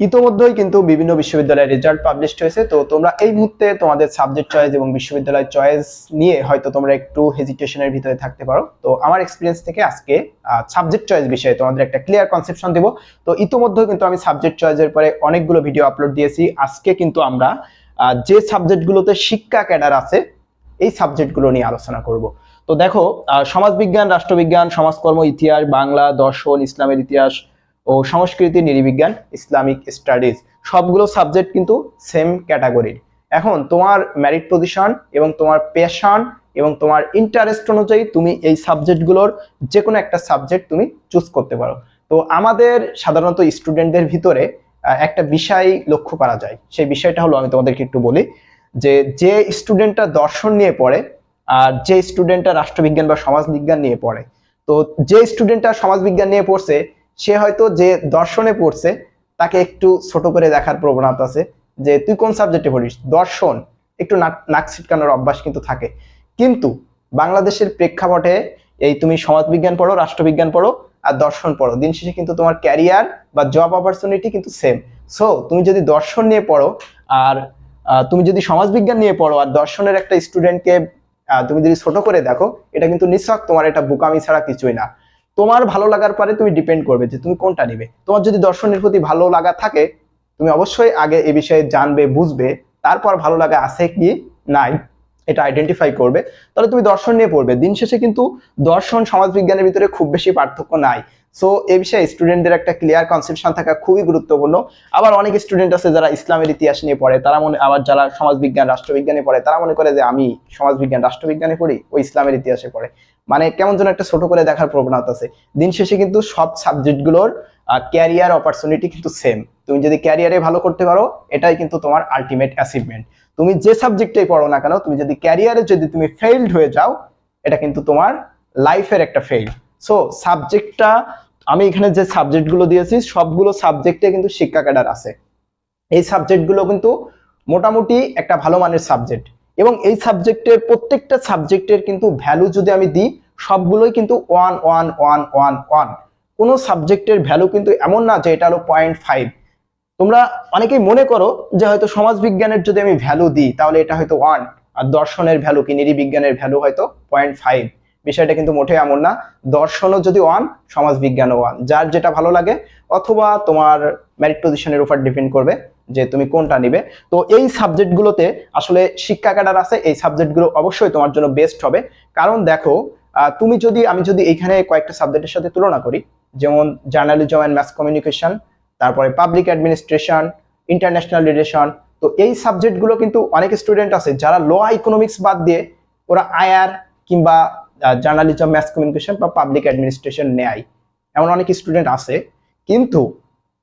ইতোমধ্যেই কিন্তু বিভিন্ন বিশ্ববিদ্যালয়ের রেজাল্ট পাবলিশড হয়েছে। তো তোমরা এই মুহূর্তে তোমাদের সাবজেক্ট চয়েস এবং বিশ্ববিদ্যালয় চয়েস নিয়ে হয়তো তোমরা একটু হেজিটেশনের ভিতরে থাকতে পারো। তো আমার এক্সপিরিয়েন্স থেকে আজকে সাবজেক্ট চয়েস বিষয়ে তোমাদের একটা ক্লিয়ার কনসেপশন দিব। তো ইতোমধ্যেই কিন্তু আমি সাবজেক্ট চয়েসের পরে অনেকগুলো ভিডিও আপলোড দিয়েছি। আজকে কিন্তু আমরা যে সাবজেক্টগুলোতে শিক্ষা ক্যাডার আছে, এই সাবজেক্টগুলো নিয়ে আলোচনা করব। তো দেখো সমাজবিজ্ঞান, রাষ্ট্রবিজ্ঞান, সমাজকর্ম, ইতিহাস, বাংলা, দর্শন, ইসলামের ইতিহাস ও সংস্কৃতি নৃবিজ্ঞান ইসলামিক স্টাডিজ সবগুলো সাবজেক্ট কিন্তু সেম ক্যাটাগরির এখন তোমার ম্যারিট পজিশন এবং তোমার পেশন এবং তোমার ইন্টারেস্ট অনুযায়ী তুমি এই সাবজেক্টগুলোর যে কোনো একটা সাবজেক্ট তুমি চুজ করতে পারো। তো আমাদের সাধারণত স্টুডেন্টদের ভিতরে একটা বিষয় লক্ষ্য করা যায়। সেই বিষয়টা হলো আমি তোমাদেরকে একটু বলি যে যে স্টুডেন্টটা দর্শন নিয়ে পড়ে আর যে স্টুডেন্টটা রাষ্ট্রবিজ্ঞান বা সমাজবিজ্ঞান নিয়ে পড়ে। তো যে স্টুডেন্টটা সমাজবিজ্ঞান নিয়ে পড়ছে সে হয়তো যে দর্শনে পড়ছে, তাকে একটু ছোট করে দেখার প্রবণতা আছে যে তুই কোন সাবজেক্টে পড়িস? দর্শন। একটু নাক নাক ছিটকানোর অভ্যাস কিন্তু থাকে। কিন্তু বাংলাদেশের প্রেক্ষাপটে এই তুমি সমাজবিজ্ঞান পড়ো, রাষ্ট্রবিজ্ঞান পড়ো আর দর্শন পড়ো, দিন শেষে কিন্তু তোমার ক্যারিয়ার বা জব অপরচুনিটি কিন্তু সেম সো তুমি যদি দর্শন নিয়ে পড়ো আর তুমি যদি সমাজবিজ্ঞান নিয়ে পড়ো আর দর্শনের একটা স্টুডেন্টকে তুমি যদি ছোট করে দেখো, এটা কিন্তু নিঃশক তোমার এটা বোকামি ছাড়া কিছুই না। তোমার ভালো লাগার পরে তুমি ডিপেন্ড করবে যে তুমি কোনটা নিবে। তোমার যদি দর্শনের প্রতি ভালো লাগা থাকে, তুমি অবশ্যই আগে এ বিষয়ে জানবে, বুঝবে, তারপর ভালো লাগা আছে কি নাই, এটা আইডেন্টিফাই করবে। তাহলে তুমি দর্শন নিয়ে পড়বে। দিন শেষে কিন্তু দর্শন সমাজবিজ্ঞানের ভিতরে খুব বেশি পার্থক্য নাই। সো এ বিষয়ে স্টুডেন্টদের একটা ক্লিয়ার কনসেপশন থাকা খুবই গুরুত্বপূর্ণ। আবার অনেক স্টুডেন্ট আছে যারা ইসলামের ইতিহাস নিয়ে পড়ে, তারা মনে আবার যারা সমাজবিজ্ঞান, রাষ্ট্রবিজ্ঞানে পড়ে, তারা মনে করে যে আমি সমাজবিজ্ঞান, রাষ্ট্রবিজ্ঞানে পড়ি ও ইসলামের ইতিহাসে পড়ে। মানে কেমন যেন একটা ছোট করে দেখার প্রবণতা আছে। দিন শেষে কিন্তু সব সাবজেক্টগুলোর ক্যারিয়ার অপরচুনিটি কিন্তু সেম তুমি যদি ক্যারিয়ারে ভালো করতে পারো, এটাই কিন্তু তোমার আলটিমেট অ্যাচিভমেন্ট তুমি যে সাবজেক্টেই পড়ো না কেন, তুমি যদি ক্যারিয়ারে যদি তুমি ফেইল্ড হয়ে যাও, এটা কিন্তু তোমার লাইফের একটা ফেইল সো সাবজেক্টটা আমি এখানে যে সাবজেক্টগুলো দিয়েছি, সবগুলো সাবজেক্টে কিন্তু শিক্ষা ক্যাডার আছে। এই সাবজেক্টগুলো কিন্তু মোটামুটি একটা ভালো মানের সাবজেক্ট এবং এই সাবজেক্টের প্রত্যেকটা সাবজেক্টের কিন্তু ভ্যালু যদি আমি দিই, সবগুলোই কিন্তু one one one one one কোনো সাবজেক্টের ভ্যালু কিন্তু এমন না যে এটা হলো পয়েন্ট ফাইভ তোমরা অনেকেই মনে করো যে হয়তো সমাজবিজ্ঞানের যদি আমি ভ্যালু দিই, তাহলে এটা হয়তো ওয়ান আর দর্শনের ভ্যালু কি? নৃবিজ্ঞানের ভ্যালু হয়তো পয়েন্ট ফাইভ বিষয়টা কিন্তু মোটেই এমন না। দর্শনও যদি ওয়ান, সমাজবিজ্ঞানও ওয়ান। যার যেটা ভালো লাগে, অথবা তোমার মেরিট পজিশনের উপর ডিপেন্ড করবে যে তুমি কোনটা নিবে। তো এই সাবজেক্টগুলোতে আসলে শিক্ষা ক্যাডার আছে, এই সাবজেক্টগুলো অবশ্যই তোমার জন্য বেস্ট হবে। কারণ দেখো তুমি যদি, আমি যদি এইখানে কয়েকটা সাবজেক্টের সাথে তুলনা করি, যেমন জার্নালিজম অ্যান্ড ম্যাস কমিউনিকেশন তারপরে পাবলিক অ্যাডমিনিস্ট্রেশন ইন্টারন্যাশনাল রিলেশন তো এই সাবজেক্টগুলো কিন্তু অনেক স্টুডেন্ট আছে, যারা ল ইকোনমিক্স বাদ দিয়ে ওরা আয়ার কিংবা জার্নালিজম ম্যাথ কমিউনিকেশন বা পাবলিক অ্যাডমিনিস্ট্রেশন নেয় এমন অনেক স্টুডেন্ট আছে। কিন্তু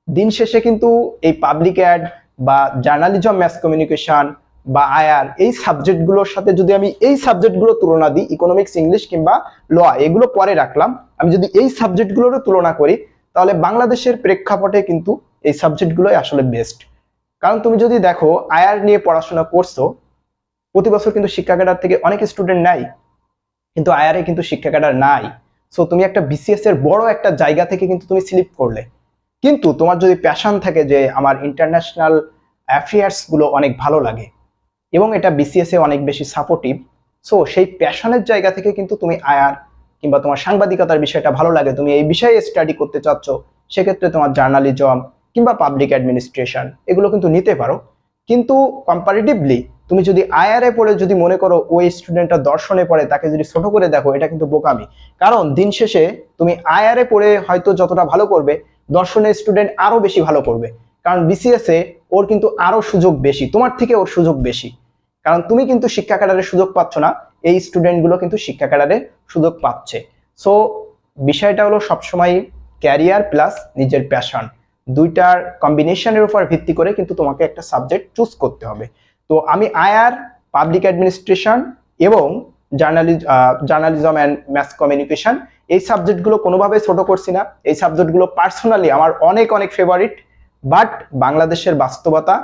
দিন শেষে কিন্তু এই পাবলিক অ্যাড বা জার্নালিজম ম্যাথ কমিউনিকেশন বা আয়ার এই সাবজেক্টগুলোর সাথে যদি আমি এই সাবজেক্টগুলো তুলনা দিই ইকোনমিক্স ইংলিশ কিংবা ল এগুলো পরে রাখলাম, আমি যদি এই সাবজেক্টগুলোরও তুলনা করি, তাহলে বাংলাদেশের প্রেক্ষাপটে কিন্তু এই সাবজেক্টগুলোই আসলে বেস্ট কারণ তুমি যদি দেখো, আয়ার নিয়ে পড়াশোনা করছ, প্রতি বছর কিন্তু শিক্ষা ক্যাডার থেকে অনেক স্টুডেন্ট নাই কিন্তু আয়ারে কিন্তু শিক্ষা ক্যাডার নাই। সো তুমি একটা বিসিএস এর বড় একটা জায়গা থেকে কিন্তু তুমি স্লিপ করলে। কিন্তু তোমার যদি প্যাশন থাকে যে আমার ইন্টারন্যাশনাল অ্যাফেয়ার্সগুলো অনেক ভালো লাগে, এবং এটা বিসিএস অনেক বেশি সাপোর্টিভ সো সেই প্যাশনের জায়গা থেকে কিন্তু তুমি আয়ার কিংবা তোমার সাংবাদিকতার বিষয়টা ভালো লাগে, তুমি এই বিষয়ে স্টাডি করতে চাচ্ছ, সেক্ষেত্রে তোমার জার্নালিজম কিংবা পাবলিক অ্যাডমিনিস্ট্রেশন এগুলো কিন্তু নিতে পারো। কিন্তু কম্পারেটিভলি তুমি যদি আয়ারে পড়ে যদি মনে করো ওই স্টুডেন্টটা দর্শনে পড়ে, তাকে যদি ছোট করে দেখো, এটা কিন্তু বোকামি। কারণ দিন শেষে তুমি আয়ারে পড়ে হয়তো যতটা ভালো করবে দর্শনের স্টুডেন্ট আরও বেশি ভালো করবে। কারণ বিসিএস ওর কিন্তু আরও সুযোগ বেশি, তোমার থেকে ওর সুযোগ বেশি। কারণ তুমি কিন্তু শিক্ষা ক্যাডারের সুযোগ পাচ্ছ না, এই স্টুডেন্টগুলো কিন্তু শিক্ষা ক্যাডারে সুযোগ পাচ্ছে। সো বিষয়টা হলো সবসময় ক্যারিয়ার প্লাস নিজের প্যাশন দুইটার কম্বিনেশনের উপর ভিত্তি করে কিন্তু তোমাকে একটা সাবজেক্ট চুজ করতে হবে। তো আমি আয়ার পাবলিক অ্যাডমিনিস্ট্রেশন এবং journalism journalism and mass communication এই সাবজেক্টগুলো কোনোভাবে ছোট করছি না। এই সাবজেক্টগুলো পার্সোনালি আমার অনেক অনেক ফেভারিট বাট বাংলাদেশের বাস্তবতা,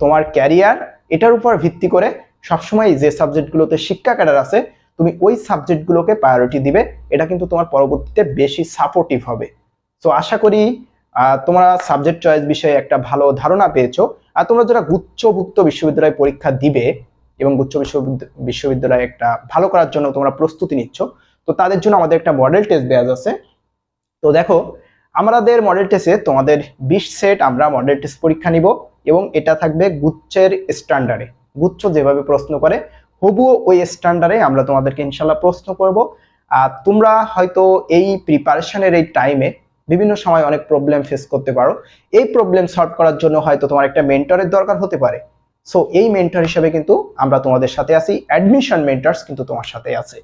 তোমার ক্যারিয়ার এটার উপর ভিত্তি করে সবসময় যে সাবজেক্টগুলোতে শিক্ষা ক্যাডার আছে, তুমি ওই সাবজেক্টগুলোকে প্রায়োরিটি দিবে। এটা কিন্তু তোমার পরবর্তীতে বেশি সাপোর্টিভ হবে। তো আশা করি তোমরা সাবজেক্ট চয়েস বিষয়ে একটা ভালো ধারণা পেয়েছ। আর তোমরা যারা গুচ্ছভুক্ত বিশ্ববিদ্যালয় পরীক্ষা দিবে এবং গুচ্ছ বিশ্ববিদ্য- বিশ্ববিদ্যালয়ে একটা ভালো করার জন্য তোমরা প্রস্তুতি নিচ্ছ, তো তাদের জন্য আমাদের একটা মডেল টেস্ট ব্যাচ আছে। তো দেখো, আমাদের মডেল টেস্টে তোমাদের বিশ সেট আমরা মডেল টেস্ট পরীক্ষা নিব এবং এটা থাকবে গুচ্ছের স্ট্যান্ডার্ডে গুচ্ছ যেভাবে প্রশ্ন করে, হবুও ওই স্ট্যান্ডার্ডে আমরা তোমাদেরকে ইনশাল্লাহ প্রশ্ন করব। আর তোমরা হয়তো এই প্রিপারেশনের এই টাইমে বিভিন্ন সময় অনেক প্রবলেম ফেস করতে পারো। এই প্রবলেম সলভ করার জন্য হয়তো তোমার একটা মেন্টরের দরকার হতে পারে। সো এই মেন্টর হিসেবে কিন্তু আমরা তোমাদের সাথে আছি। অ্যাডমিশন মেন্টার্স কিন্তু তোমার সাথে আছে।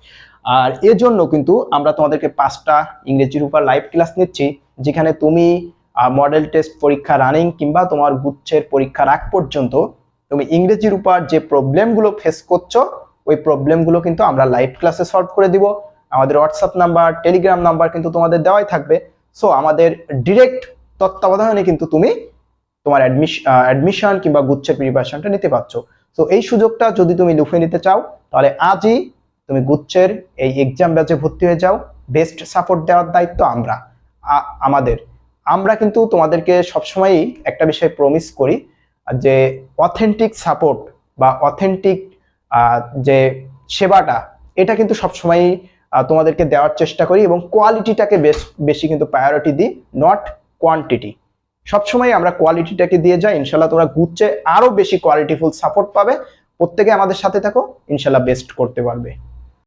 আর এজন্য কিন্তু আমরা তোমাদেরকে পাঁচটা ইংরেজির উপর লাইভ ক্লাস নিচ্ছি, যেখানে তুমি মডেল টেস্ট পরীক্ষা রানিং কিংবা তোমার গুচ্ছের পরীক্ষার আগ পর্যন্ত তুমি ইংরেজির উপর যে প্রবলেমগুলো ফেস করছ, ওই প্রবলেমগুলো কিন্তু আমরা লাইভ ক্লাসে সলভ করে দিব। আমাদের হোয়াটসঅ্যাপ নাম্বার টেলিগ্রাম নাম্বার কিন্তু তোমাদের দেওয়াই থাকবে। সো আমাদের ডিরেক্ট তত্ত্বাবধানে কিন্তু তুমি তোমার অ্যাডমিশন কিংবা গুচ্ছের প্রিপারেশনটা নিতে পারছ। তো এই সুযোগটা যদি তুমি লুফে নিতে চাও, তাহলে আজই তুমি গুচ্ছের এই এক্সাম ব্যাচে ভর্তি হয়ে যাও। বেস্ট সাপোর্ট দেওয়ার দায়িত্ব আমরা। আমাদের। আমরা কিন্তু তোমাদেরকে সবসময়ই একটা বিষয় প্রমিস করি, যে অথেন্টিক সাপোর্ট বা অথেন্টিক যে সেবাটা, এটা কিন্তু সবসময়ই তোমাদেরকে দেওয়ার চেষ্টা করি এবং কোয়ালিটিটাকে বেশ, বেশি কিন্তু প্রায়োরিটি দিই নট কোয়ান্টিটি সবসময় আমরা কোয়ালিটিটাকে দিয়ে যাই, ইনশাল্লাহ তোমরা গুচ্ছে আরও বেশি কোয়ালিটিফুল সাপোর্ট পাবে। প্রত্যেকে আমাদের সাথে থাকো, ইনশাল্লাহ বেস্ট করতে পারবে।